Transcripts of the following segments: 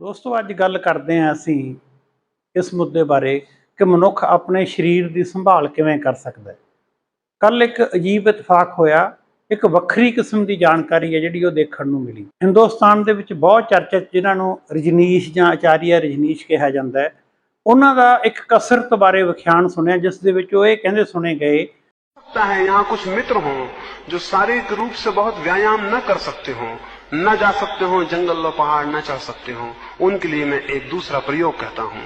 ਦੋਸਤੋ ਅੱਜ ਗੱਲ ਕਰਦੇ ਹਾਂ ਅਸੀਂ ਇਸ ਮੁੱਦੇ ਬਾਰੇ ਕਿ ਮਨੁੱਖ ਆਪਣੇ ਸਰੀਰ ਦੀ ਸੰਭਾਲ ਕਿਵੇਂ ਕਰ ਸਕਦਾ ਹੈ ਕੱਲ ਇੱਕ ਅਜੀਬ ਇਤਫਾਕ ਹੋਇਆ ਇੱਕ ਵੱਖਰੀ ਕਿਸਮ ਦੀ ਜਾਣਕਾਰੀ ਹੈ ਜਿਹੜੀ ਉਹ ਦੇਖਣ ਨੂੰ ਮਿਲੀ ਹਿੰਦੁਸਤਾਨ ਦੇ ਵਿੱਚ ਬਹੁਤ ਚਰਚਿਤ ਜਿਨ੍ਹਾਂ ਨੂੰ ਰਜਨੀਸ਼ ਜਾਂ ਆਚਾਰੀਆ ਰਜਨੀਸ਼ ਕਿਹਾ ਜਾਂਦਾ ਹੈ ਉਹਨਾਂ ਦਾ ਇੱਕ ਕਸਰਤ ਬਾਰੇ ਵਿਖਿਆਨ ਸੁਣਿਆ ਜਿਸ ਦੇ ਵਿੱਚ ਉਹ ਇਹ ਕਹਿੰਦੇ ਸੁਣੇ ਗਏ सकता है यहाँ कुछ मित्र हों जो शारीरिक रूप से बहुत व्यायाम न कर सकते हों न जा सकते हो जंगल और पहाड़ न चढ़ सकते हो। उनके लिए मैं एक दूसरा प्रयोग कहता हूँ।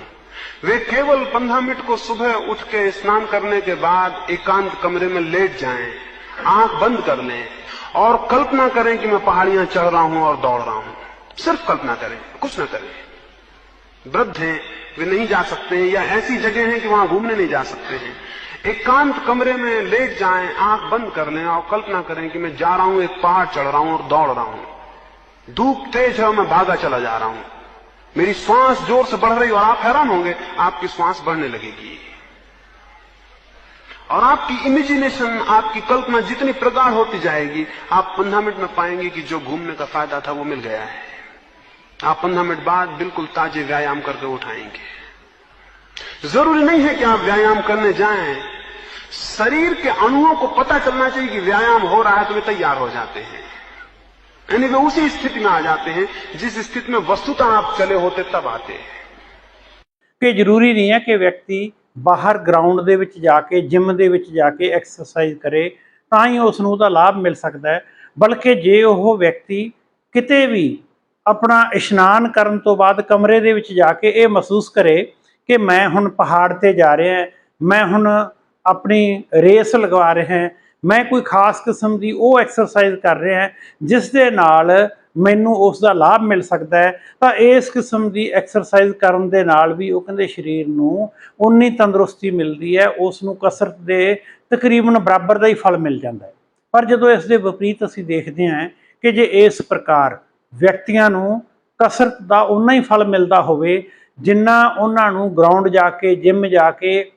वे केवल पंद्रह मिनट को सुबह उठ के स्नान करने के बाद एकांत कमरे में लेट जाएँ, आँख बंद कर लें और कल्पना करें कि मैं पहाड़ियाँ चढ़ रहा हूँ और दौड़ रहा हूँ। सिर्फ़ कल्पना करें कुछ न करें। वृद्ध हैं वे नहीं जा सकते हैं या ऐसी जगह है कि वहाँ घूमने नहीं जा सकते हैं। एकांत एक कमरे में लेट जाएँ आँख बंद कर लें और कल्पना करें कि मैं जा रहा हूँ एक पहाड़ चढ़ रहा हूँ और दौड़ रहा हूँ। धूप तेज है मैं भागा चला जा रहा हूँ। मेरी श्वास ज़ोर से बढ़ रही और आप हैरान होंगे, आपकी श्वास बढ़ने लगेगी। और आपकी इमेजिनेशन आपकी कल्पना जितनी प्रगाढ़ होती जाएगी, आप पंद्रह मिनट में पाएँगे कि जो घूमने का फ़ायदा था वो मिल गया है। आप पंद्रह मिनट बाद बिल्कुल ताजे व्यायाम करके उठाएँगे। ज़रूरी नहीं है कि आप व्यायाम करने जाएँ। शरीर के अणुओं को पता चलना चाहिए कि व्यायाम हो रहा है तो वे तैयार हो जाते हैं। यानी वे उसी स्थिति में आ जाते हैं जिस स्थिति में वस्तुतः आप चले होते तब आते हैं ਕਿ ਜ਼ਰੂਰੀ ਨਹੀਂ ਹੈ ਕਿ ਵਿਅਕਤੀ ਬਾਹਰ ਗਰਾਊਂਡ ਦੇ ਵਿੱਚ ਜਾ ਕੇ ਜਿਮ ਦੇ ਵਿੱਚ ਜਾ ਕੇ ਐਕਸਰਸਾਈਜ਼ ਕਰੇ ਤਾਂ ਹੀ ਉਸ ਨੂੰ ਉਹਦਾ ਲਾਭ ਮਿਲ ਸਕਦਾ ਹੈ ਬਲਕਿ ਜੇ ਉਹ ਵਿਅਕਤੀ ਕਿਤੇ ਵੀ ਆਪਣਾ ਇਸ਼ਨਾਨ ਕਰਨ ਤੋਂ ਬਾਅਦ ਕਮਰੇ ਦੇ ਵਿੱਚ ਜਾ ਕੇ ਇਹ ਮਹਿਸੂਸ ਕਰੇ ਕਿ ਮੈਂ ਹੁਣ ਪਹਾੜ ਤੇ ਜਾ ਰਿਹਾ ਹਾਂ ਮੈਂ ਹੁਣ ਆਪਣੀ ਰੇਸ ਲਗਵਾ ਰਿਹਾ ਹਾਂ ਮੈਂ ਕੋਈ ਖਾਸ ਕਿਸਮ ਦੀ ਉਹ ਐਕਸਰਸਾਈਜ਼ ਕਰ ਰਿਹਾ ਜਿਸ ਦੇ ਨਾਲ ਮੈਨੂੰ ਉਸ ਦਾ ਲਾਭ ਮਿਲ ਸਕਦਾ ਹੈ। ਤਾਂ ਇਸ ਕਿਸਮ ਦੀ ਐਕਸਰਸਾਈਜ਼ ਕਰਨ ਦੇ ਨਾਲ ਵੀ ਉਹ ਕਹਿੰਦੇ ਸਰੀਰ ਨੂੰ ਉਨੀ ਤੰਦਰੁਸਤੀ ਮਿਲਦੀ ਹੈ ਉਸ ਨੂੰ ਕਸਰਤ ਦੇ ਤਕਰੀਬਨ ਬਰਾਬਰ ਦਾ ਹੀ ਫਲ ਮਿਲ ਜਾਂਦਾ ਹੈ। ਪਰ ਜਦੋਂ ਇਸ ਦੇ ਵਿਪਰੀਤ ਅਸੀਂ ਦੇਖਦੇ ਹਾਂ ਕਿ ਜੇ ਇਸ ਪ੍ਰਕਾਰ ਵਿਅਕਤੀਆਂ ਨੂੰ ਕਸਰਤ ਦਾ ਉਨਾ ਹੀ ਫਲ ਮਿਲਦਾ ਹੋਵੇ, ਜਿੰਨਾ ਉਹਨਾਂ ਨੂੰ ਗਰਾਊਂਡ ਜਾ ਕੇ ਜਿਮ ਜਾ ਕੇ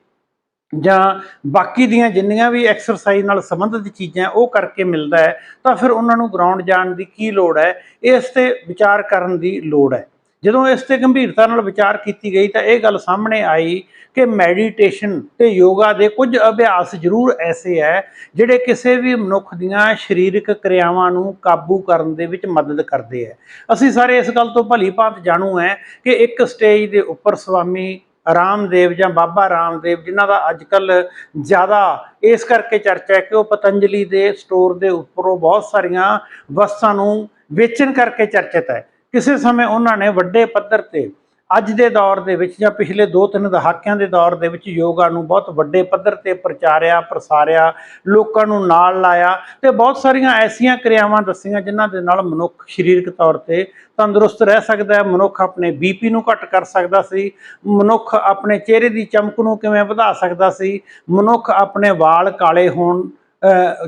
ਜਾਂ ਬਾਕੀ ਦੀਆਂ ਜਿੰਨੀਆਂ ਵੀ ਐਕਸਰਸਾਈਜ਼ ਨਾਲ ਸੰਬੰਧਿਤ ਚੀਜ਼ਾਂ ਉਹ ਕਰਕੇ ਮਿਲਦਾ ਹੈ, ਤਾਂ ਫਿਰ ਉਹਨਾਂ ਨੂੰ ਗਰਾਊਂਡ ਜਾਣ ਦੀ ਕੀ ਲੋੜ ਹੈ? ਇਸ ਤੇ ਵਿਚਾਰ ਕਰਨ ਦੀ ਲੋੜ ਹੈ। ਜਦੋਂ ਇਸ ਤੇ ਗੰਭੀਰਤਾ ਨਾਲ ਵਿਚਾਰ ਕੀਤੀ ਗਈ ਤਾਂ ਇਹ ਗੱਲ ਸਾਹਮਣੇ ਆਈ ਕਿ ਮੈਡੀਟੇਸ਼ਨ ਤੇ ਯੋਗਾ ਦੇ ਕੁਝ ਅਭਿਆਸ ਜ਼ਰੂਰ ਐਸੇ ਹੈ ਜਿਹੜੇ ਕਿਸੇ ਵੀ ਮਨੁੱਖ ਦੀਆਂ ਸਰੀਰਕ ਕਿਰਿਆਵਾਂ ਨੂੰ ਕਾਬੂ ਕਰਨ ਦੇ ਵਿੱਚ ਮਦਦ ਕਰਦੇ ਹੈ। ਅਸੀਂ ਸਾਰੇ ਇਸ ਗੱਲ ਤੋਂ ਭਲੀ ਭਾਂਤ ਜਾਣੂ ਹੈ ਕਿ ਇੱਕ ਸਟੇਜ ਦੇ ਉੱਪਰ ਸਵਾਮੀ ਰਾਮਦੇਵ ਜਾਂ ਬਾਬਾ ਰਾਮਦੇਵ, ਜਿਨ੍ਹਾਂ ਦਾ ਅੱਜ ਕੱਲ ਜ਼ਿਆਦਾ ਇਸ ਕਰਕੇ ਚਰਚਾ ਹੈ ਕਿ ਉਹ ਪਤੰਜਲੀ ਦੇ ਸਟੋਰ ਦੇ ਉੱਪਰੋਂ ਬਹੁਤ ਸਾਰੀਆਂ ਵਸਤਾਂ ਨੂੰ ਵੇਚਣ ਕਰਕੇ ਚਰਚਿਤ ਹੈ। ਕਿਸੇ ਸਮੇਂ ਉਹਨਾਂ ਨੇ ਵੱਡੇ ਪੱਧਰ ਤੇ ਅੱਜ ਦੇ ਦੌਰ ਦੇ ਵਿੱਚ ਜਾਂ ਪਿਛਲੇ 2-3 ਦਹਾਕਿਆਂ ਦੇ ਦੌਰ ਦੇ ਵਿੱਚ ਯੋਗਾ ਨੂੰ ਬਹੁਤ ਵੱਡੇ ਪੱਧਰ ਤੇ ਪ੍ਰਚਾਰਿਆ, ਪ੍ਰਸਾਰਿਆ, ਲੋਕਾਂ ਨੂੰ ਨਾਲ ਲਾਇਆ ਤੇ ਬਹੁਤ ਸਾਰੀਆਂ ਐਸੀਆਂ ਕਿਰਿਆਵਾਂ ਦੱਸੀਆਂ ਜਿਨ੍ਹਾਂ ਦੇ ਨਾਲ ਮਨੁੱਖ ਸਰੀਰਕ ਤੌਰ ਤੇ ਤੰਦਰੁਸਤ ਰਹਿ ਸਕਦਾ ਹੈ, ਮਨੁੱਖ ਆਪਣੇ ਬੀਪੀ ਨੂੰ ਘੱਟ ਕਰ ਸਕਦਾ ਸੀ, ਮਨੁੱਖ ਆਪਣੇ ਚਿਹਰੇ ਦੀ ਚਮਕ ਨੂੰ ਕਿਵੇਂ ਵਧਾ ਸਕਦਾ ਸੀ, ਮਨੁੱਖ ਆਪਣੇ ਵਾਲ ਕਾਲੇ ਹੋਣ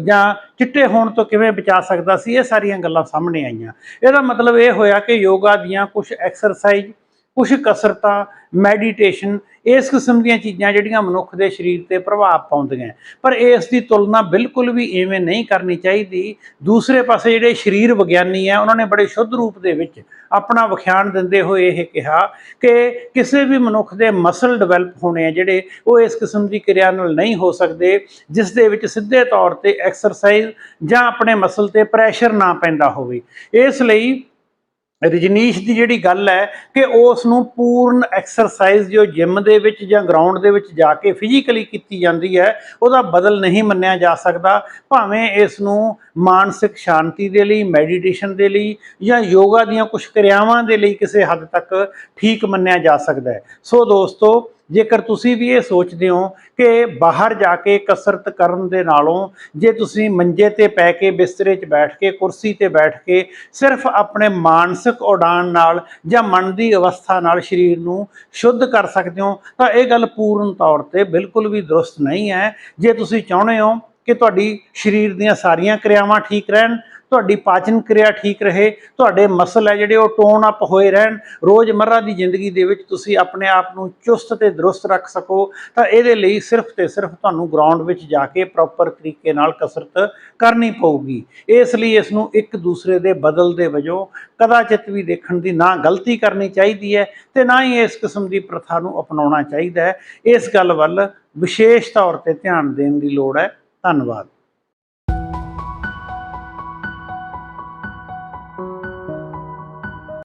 ਜਾਂ ਚਿੱਟੇ ਹੋਣ ਤੋਂ ਕਿਵੇਂ ਬਚਾ ਸਕਦਾ ਸੀ, ਇਹ ਸਾਰੀਆਂ ਗੱਲਾਂ ਸਾਹਮਣੇ ਆਈਆਂ। ਇਹਦਾ ਮਤਲਬ ਇਹ ਹੋਇਆ ਕਿ ਯੋਗਾ ਦੀਆਂ ਕੁਝ ਐਕਸਰਸਾਈਜ਼ ਕੁਝ ਕਸਰਤਾਂ ਮੈਡੀਟੇਸ਼ਨ ਇਸ ਕਿਸਮ ਦੀਆਂ ਚੀਜ਼ਾਂ ਜਿਹੜੀਆਂ ਮਨੁੱਖ ਦੇ ਸਰੀਰ ਤੇ ਪ੍ਰਭਾਵ ਪਾਉਂਦੀਆਂ ਪਰ ਇਸ ਦੀ ਤੁਲਨਾ ਬਿਲਕੁਲ ਵੀ ਐਵੇਂ ਨਹੀਂ ਕਰਨੀ ਚਾਹੀਦੀ। ਦੂਸਰੇ ਪਾਸੇ ਜਿਹੜੇ ਸਰੀਰ ਵਿਗਿਆਨੀ ਆ ਉਹਨਾਂ ਨੇ ਬੜੇ ਸ਼ੁੱਧ ਰੂਪ ਦੇ ਵਿੱਚ ਆਪਣਾ ਵਿਖਿਆਨ ਦਿੰਦੇ ਹੋਏ ਇਹ ਕਿਹਾ ਕਿ ਕਿਸੇ ਵੀ ਮਨੁੱਖ ਦੇ ਮਸਲ ਡਿਵੈਲਪ ਹੋਣੇ ਆ ਜਿਹੜੇ, ਉਹ ਇਸ ਕਿਸਮ ਦੀ ਕਿਰਿਆ ਨਾਲ ਨਹੀਂ ਹੋ ਸਕਦੇ, ਜਿਸ ਦੇ ਵਿੱਚ ਸਿੱਧੇ ਤੌਰ ਤੇ ਐਕਸਰਸਾਈਜ਼ ਜਾਂ ਆਪਣੇ ਮਸਲ ਤੇ ਪ੍ਰੈਸ਼ਰ ਨਾ ਪੈਂਦਾ ਹੋਵੇ। ਇਸ ਲਈ ਰਜਨੀਸ਼ ਦੀ ਜਿਹੜੀ ਗੱਲ ਹੈ ਕਿ ਉਸ ਨੂੰ ਪੂਰਨ ਐਕਸਰਸਾਈਜ਼ ਜੋ ਜਿਮ ਦੇ ਵਿੱਚ ਜਾਂ ਗਰਾਊਂਡ ਦੇ ਵਿੱਚ ਜਾ ਕੇ ਫਿਜ਼ੀਕਲੀ ਕੀਤੀ ਜਾਂਦੀ ਹੈ, ਉਹਦਾ ਬਦਲ ਨਹੀਂ ਮੰਨਿਆ ਜਾ ਸਕਦਾ। ਭਾਵੇਂ ਇਸ ਨੂੰ ਮਾਨਸਿਕ ਸ਼ਾਂਤੀ ਦੇ ਲਈ ਮੈਡੀਟੇਸ਼ਨ ਦੇ ਲਈ ਜਾਂ ਯੋਗਾ ਦੀਆਂ ਕੁਝ ਕਿਰਿਆਵਾਂ ਦੇ ਲਈ ਕਿਸੇ ਹੱਦ ਤੱਕ ਠੀਕ ਮੰਨਿਆ ਜਾ ਸਕਦਾ ਹੈ। ਸੋ ਦੋਸਤੋ ਜੇਕਰ ਤੁਸੀਂ ਵੀ ਇਹ ਸੋਚਦੇ ਹੋ ਕਿ ਬਾਹਰ ਜਾ ਕੇ ਕਸਰਤ ਕਰਨ ਦੇ ਨਾਲੋਂ ਜੇ ਤੁਸੀਂ ਮੰਜੇ ਤੇ ਪੈ ਕੇ ਬਿਸਤਰੇ 'ਚ ਬੈਠ ਕੇ, ਕੁਰਸੀ ਤੇ ਬੈਠ ਕੇ ਸਿਰਫ ਆਪਣੇ ਮਾਨਸਿਕ ਉਡਾਨ ਨਾਲ ਜਾਂ ਮਨ ਦੀ ਅਵਸਥਾ ਨਾਲ ਸਰੀਰ ਨੂੰ ਸ਼ੁੱਧ ਕਰ ਸਕਦੇ ਹੋ, ਤਾਂ ਇਹ ਗੱਲ ਪੂਰਨ ਤੌਰ ਤੇ ਬਿਲਕੁਲ ਵੀ ਦਰੁਸਤ ਨਹੀਂ ਹੈ। ਜੇ ਤੁਸੀਂ ਚਾਹੁੰਦੇ ਹੋ ਕਿ ਤੁਹਾਡੀ ਸਰੀਰ ਦੀਆਂ ਸਾਰੀਆਂ ਕਿਰਿਆਵਾਂ ਠੀਕ ਰਹਿਣ ਤੁਹਾਡੀ ਪਾਚਨ ਕਿਰਿਆ ਠੀਕ ਰਹੇ, ਤੁਹਾਡੇ ਮਸਲ ਹੈ ਜਿਹੜੇ ਉਹ ਟੋਨ ਅਪ ਹੋਏ ਰਹਿਣ ਰੋਜ਼ਮਰਰਾ ਦੀ ਜ਼ਿੰਦਗੀ ਦੇ ਵਿੱਚ ਤੁਸੀਂ ਆਪਣੇ ਆਪ ਨੂੰ ਚੁਸਤ ਤੇ ਦਰੁਸਤ ਰੱਖ ਸਕੋ, ਤਾਂ ਇਹਦੇ ਲਈ ਸਿਰਫ ਤੇ ਸਿਰਫ ਤੁਹਾਨੂੰ ਗਰਾਊਂਡ ਵਿੱਚ ਜਾ ਕੇ ਪ੍ਰੋਪਰ ਤਰੀਕੇ ਨਾਲ ਕਸਰਤ ਕਰਨੀ ਪਊਗੀ। ਇਸ ਲਈ ਇਸ ਨੂੰ ਇੱਕ ਦੂਸਰੇ ਦੇ ਬਦਲ ਦੇ ਵਜੋਂ ਕਦਾਚਿਤ ਵੀ ਦੇਖਣ ਦੀ ਨਾ ਗਲਤੀ ਕਰਨੀ ਚਾਹੀਦੀ ਹੈ ਤੇ ਨਾ ਹੀ ਇਸ ਕਿਸਮ ਦੀ ਪ੍ਰਥਾ ਨੂੰ ਅਪਣਾਉਣਾ ਚਾਹੀਦਾ ਹੈ। ਇਸ ਗੱਲ ਵੱਲ ਵਿਸ਼ੇਸ਼ ਤੌਰ ਤੇ ਧਿਆਨ ਦੇਣ ਦੀ ਲੋੜ ਹੈ। ਧੰਨਵਾਦ।